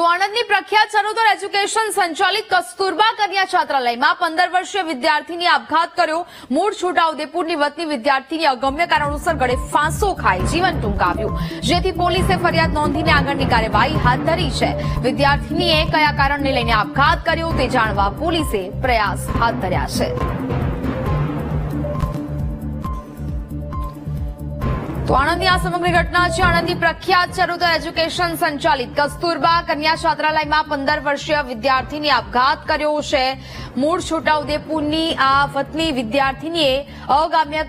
તો આણંદની પ્રખ્યાત સરોદર એજ્યુકેશન સંચાલિત કસ્તુરબા કન્યા છાત્રાલયમાં પંદર વર્ષીય વિદ્યાર્થીની આપઘાત કર્યો. મૂળ છોટાઉદેપુરની વતની વિદ્યાર્થીની અગમ્ય કારણોસર ગળે ફાંસો ખાઈ જીવન ટૂંકાવ્યું. જેથી પોલીસે ફરિયાદ નોંધીને આગળની કાર્યવાહી હાથ ધરી છે. વિદ્યાર્થીનીએ કયા કારણને લઈને આપઘાત કર્યો તે જાણવા પોલીસે પ્રયાસ હાથ ધર્યા છે. તો આણંદની આ સમગ્ર ઘટના છે. આણંદની પ્રખ્યાત ચરોતર એજ્યુકેશન સંચાલિત કસ્તુરબા કન્યા છાત્રાલયમાં પંદર વર્ષીય વિદ્યાર્થીની આપઘાત કર્યો છે. મૂળ છોટાઉદેપુરની આ વતની વિદ્યાર્થીનીએ અગામ્ય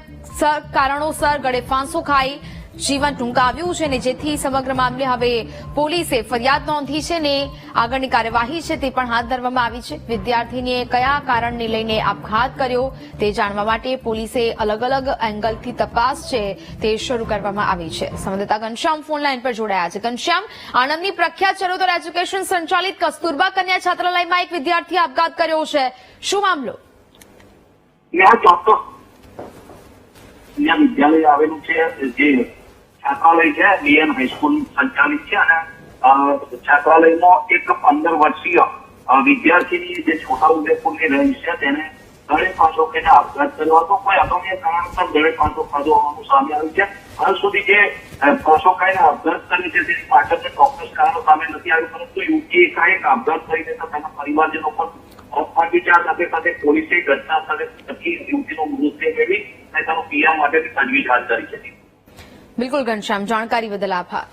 કારણોસર ગળે ફાંસો ખાઈ જીવન ટૂંકાવ્યું છે ને જેથી સમગ્ર મામલે હવે પોલીસે ફરિયાદ નોંધી છે ને આગળની કાર્યવાહી છે તે પણ હાથ ધરવામાં આવી છે. વિદ્યાર્થીનીએ કયા કારણને લઈને આપઘાત કર્યો તે જાણવા માટે પોલીસે અલગ અલગ એંગલથી તપાસ છે તે શરૂ કરવામાં આવી છે. સંવાદદાતા ઘનશ્યામ ફોન લાઈન પર જોડાયા છે. ઘનશ્યામ, આણંદની પ્રખ્યાત ચરોતર એજ્યુકેશન સંચાલિત કસ્તુરબા કન્યા છાત્રાલયમાં એક વિદ્યાર્થી આપઘાત કર્યો છે. શું મામલો? વિદ્યાલય આવેલું છે, જે છાત્રાલય છે બીએન હાઈસ્કૂલ સંચાલિત છે અને અ, છાત્રાલયમાં એક પંદર વર્ષીય વિદ્યાર્થીની જે છોટાઉદેપુરની રેન્જ છે તેને ગળે ફાંસો કે આપઘાત કર્યો હતો. કોઈ અગમ્ય કારણસર ગળે ફાંસો ખાધો હોવાનું સામે આવ્યું છે. હાલ સુધી જે ફાંસો ખાઈને આપઘાત છે તેની પાછળ ચોક્કસ કારણો સામે નથી આવ્યું પરંતુ યુવતી એકાએક આપઘાત થઈ જતા તેના પરિવારજનો પણ ફાટી સાથે સાથે પોલીસે ઘટના સ્થળે થકી યુવતીનો મૃતદેહ મેળવી અને તેનો પીએમ માટેની તજવીજ હાથ ધરી છે. બિલકુલ ઘનશ્યામ જાણકારી બદલ આભાર.